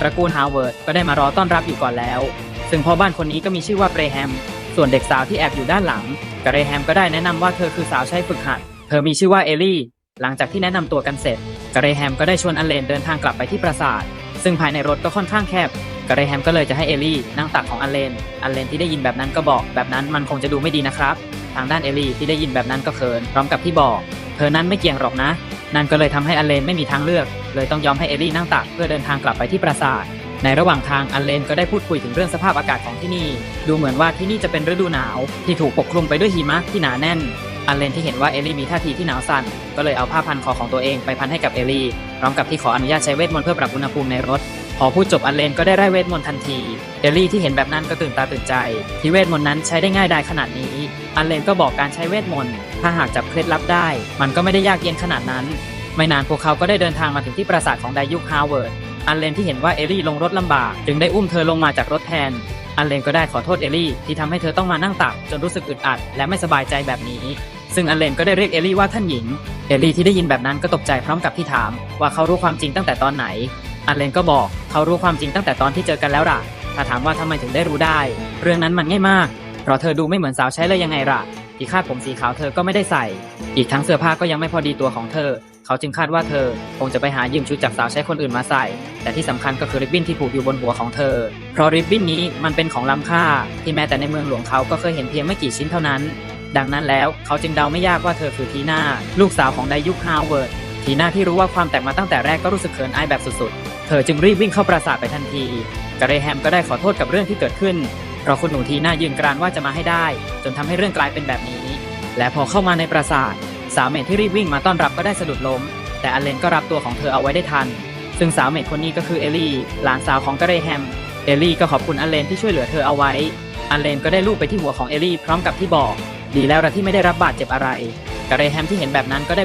ตระกูลฮาวเวิร์ดก็ได้มารอต้อนรับอยู่ก่อนแล้ว ซึ่งพ่อบ้านคนนี้ก็มีชื่อว่าเกรแฮม ส่วนเด็กสาวที่แอบอยู่ด้านหลังเรแฮมก็ได้แนะนำว่าเธอคือสาวใช้ฝึกหัด เธอมีชื่อว่าเอลี่ หลังจากที่แนะนำตัวกันเสร็จเรแฮมก็ได้ชวนอเลนเดินทางกลับไปที่ปราสาท ซึ่งภายในรถก็ค่อนข้างแคบเรแฮมก็เลยจะให้เอลี่นั่งตักของอเลนอเลนที่ได้ยินแบบนั้นก็บอก แบบนั้นมันคงจะดูไม่ดีนะครับ ทางด้านเอลี่ที่ได้ยินแบบนั้นก็เขินพร้อมกับที่บอก เธอนั้นไม่เกี่ยงหรอกนะ นั่นก็เลยทำให้อเลนไม่มีทางเลือก เลยต้องยอมให้เอลี่นั่งตักเพื่อเดินทางกลับไปที่ปราสาท ในระหว่างทางอเลนก็ได้พูดคุยถึงเรื่องสภาพอากาศของที่นี่ ดูเหมือนว่าที่นี่จะเป็นฤดูหนาว ที่ถูกปกคลุมไปด้วยหิมะที่หนาแน่นอันเลนที่เห็นว่าเอลี่มีท่าทีที่หนาวสั่น ก็เลยเอาผ้าพันคอของตัวเองไปพันให้กับเอลี่พร้อมกับที่ขออนุญาตใช้เวทมนต์เพื่อปรับอุณหภูมิในรถ พอพูดจบอันเลนก็ได้ไล่เวทมนต์ทันที เอลลี่ที่เห็นแบบนั้นก็ตื่นตาตื่นใจ ที่เวทมนต์นั้นใช้ได้ง่ายดายขนาดนี้ อันเลนก็บอกการใช้เวทมนต์ ถ้าหากจับเคล็ดลับได้ มันก็ไม่ได้ยากเย็นขนาดนั้น ไม่นานพวกเขาก็ได้เดินทางมาถึงที่ปราสาทของไดยุคฮาวเวิร์ด อันเลนที่เห็นว่าเอลี่ลงรถลำบาก จึงได้อุ้มเธอลงมาจากรถแทน อันเลนก็ได้ขอโทษเอลี่ที่ทำให้เธอต้องมานั่งตักจนรู้สึกอึดอัดและไม่สบายใจแบบนี้ ซึ่งอันเลนก็ได้เรียกเอลี่ว่าท่านหญิง เอลลี่ที่ได้ยินแบบนั้นก็ตกใจพร้อมกับที่ถาม ว่าเขารู้ความจริงตั้งแต่ตอนไหน อันเลนก็บอกเขารู้ความจริงตั้งแต่ตอนที่เจอกันแล้วล่ะ ถ้าถามว่าทำไมถึงได้รู้ได้ เรื่องนั้นมันง่ายมาก เพราะเธอดูไม่เหมือนสาวใช้เลยยังไงล่ะที่คาดผมสีขาวเธอก็ไม่ได้ใส่ อีกทั้งเสื้อผ้าก็ยังไม่พอดีตัวของเธอ เขาจึงคาดว่าเธอคงจะไปหายืมชุดจากสาวใช้คนอื่นมาใส่ แต่ที่สำคัญก็คือริบบิ้นที่ผูกอยู่บนหัวของเธอ เพราะริบบิ้นนี้มันเป็นของล้ำค่า ที่แม้แต่ในเมืองหลวงเขาก็เคยเห็นเพียงไม่กี่ชิ้นเท่านั้น ดังนั้นแล้วเขาจึงเดาไม่ยากว่าเธอคือทีน่าลูกสาวของไดยุคฮาวเวิร์ดทีน่าที่รู้ว่าความแตกมาตั้งแต่แรกก็รู้สึกเขินอายแบบสุดๆ เธอจึงรีบวิ่งเข้าปราสาทไปทันทีกระเรแฮมก็ได้ขอโทษกับเรื่องที่เกิดขึ้น เพราะคุณหนูทีน่ายืนกรานว่าจะมาให้ได้ จนทำให้เรื่องกลายเป็นแบบนี้ และพอเข้ามาในปราสาท สาวเมดที่รีบวิ่งมาต้อนรับก็ได้สะดุดล้ม แต่อเลนก็รับตัวของเธอเอาไว้ได้ทัน ซึ่งสาวเมดคนนี้ก็คือเอลี่ หลานสาวของกระเรแฮม เอลี่ก็ขอบคุณอเลนที่ช่วยเหลือเธอเอาไว้ อเลนก็ได้ลูบไปที่หัวของเอลี่พร้อมกับที่บอก ดีแล้วละที่ไม่ได้รับบาดเจ็บอะไรกระเรแฮมที่เห็นแบบนั้นก็ได้